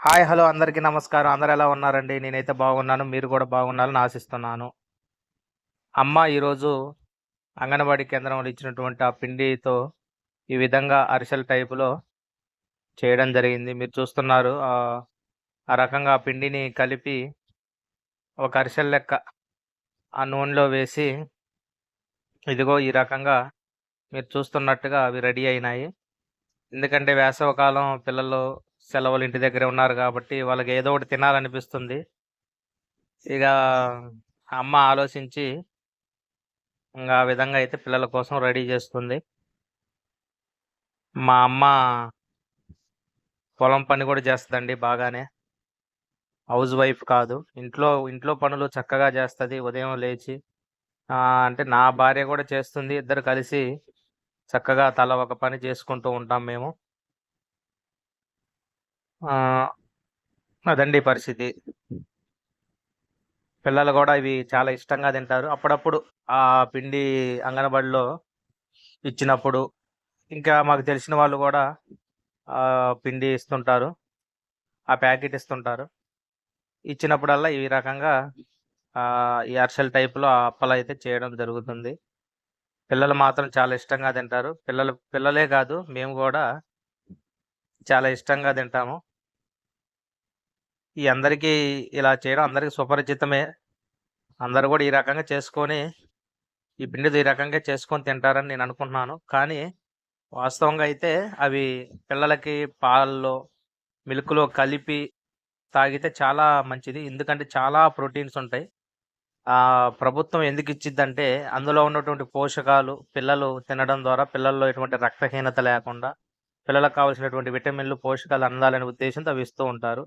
Hi hello అందరికీ నమస్కారం. అందరు ఎలా ఉన్నారండి? నేనైతే బాగున్నాను. మీరు కూడా బాగున్నారని ఆశిస్తున్నాను. అమ్మ ఈరోజు అంగన్వాడీ కేంద్రంలో ఇచ్చినటువంటి ఆ పిండితో ఈ విధంగా అరిసెల టైపులో చేయడం జరిగింది. మీరు చూస్తున్నారు ఆ రకంగా ఆ పిండిని కలిపి ఒక అరిసెల లెక్క ఆ నూనెలో వేసి ఇదిగో ఈ రకంగా మీరు చూస్తున్నట్టుగా అవి రెడీ అయినాయి. ఎందుకంటే వేసవకాలం పిల్లలు సెలవులు ఇంటి దగ్గరే ఉన్నారు కాబట్టి వాళ్ళకి ఏదో ఒకటి తినాలనిపిస్తుంది. ఇక అమ్మ ఆలోచించి ఇంకా ఆ విధంగా అయితే పిల్లల కోసం రెడీ చేస్తుంది. మా అమ్మ పొలం పని కూడా చేస్తుందండి బాగానే. హౌస్ వైఫ్ కాదు. ఇంట్లో ఇంట్లో పనులు చక్కగా చేస్తుంది. ఉదయం లేచి అంటే నా భార్య కూడా చేస్తుంది. ఇద్దరు కలిసి చక్కగా తల ఒక పని చేసుకుంటూ ఉంటాం మేము. అదండి పరిస్థితి. పిల్లలు కూడా ఇవి చాలా ఇష్టంగా తింటారు. అప్పుడప్పుడు ఆ పిండి అంగన్వాడిలో ఇచ్చినప్పుడు ఇంకా మాకు తెలిసిన వాళ్ళు కూడా ఆ పిండి ఇస్తుంటారు. ఆ ప్యాకెట్ ఇస్తుంటారు. ఇచ్చినప్పుడల్లా ఈ రకంగా ఈ అర్షల్ టైప్లో అప్పలు అయితే చేయడం జరుగుతుంది. పిల్లలు మాత్రం చాలా ఇష్టంగా తింటారు. పిల్లలు పిల్లలే కాదు మేము కూడా చాలా ఇష్టంగా తింటాము. ఈ అందరికీ ఇలా చేయడం అందరికీ సుపరిచితమే. అందరూ కూడా ఈ రకంగా చేసుకొని ఈ పిండితో ఈ రకంగా చేసుకొని తింటారని నేను అనుకుంటున్నాను. కానీ వాస్తవంగా అయితే అవి పిల్లలకి పాలలో మిల్క్లో కలిపి తాగితే చాలా మంచిది. ఎందుకంటే చాలా ప్రోటీన్స్ ఉంటాయి. ఆ ప్రభుత్వం ఎందుకు ఇచ్చిద్దంటే అందులో ఉన్నటువంటి పోషకాలు పిల్లలు తినడం ద్వారా పిల్లల్లో ఎటువంటి రక్తహీనత లేకుండా పిల్లలకు కావాల్సినటువంటి విటమిన్లు పోషకాలు అందాలనే ఉద్దేశంతో అవి ఇస్తూ ఉంటారు.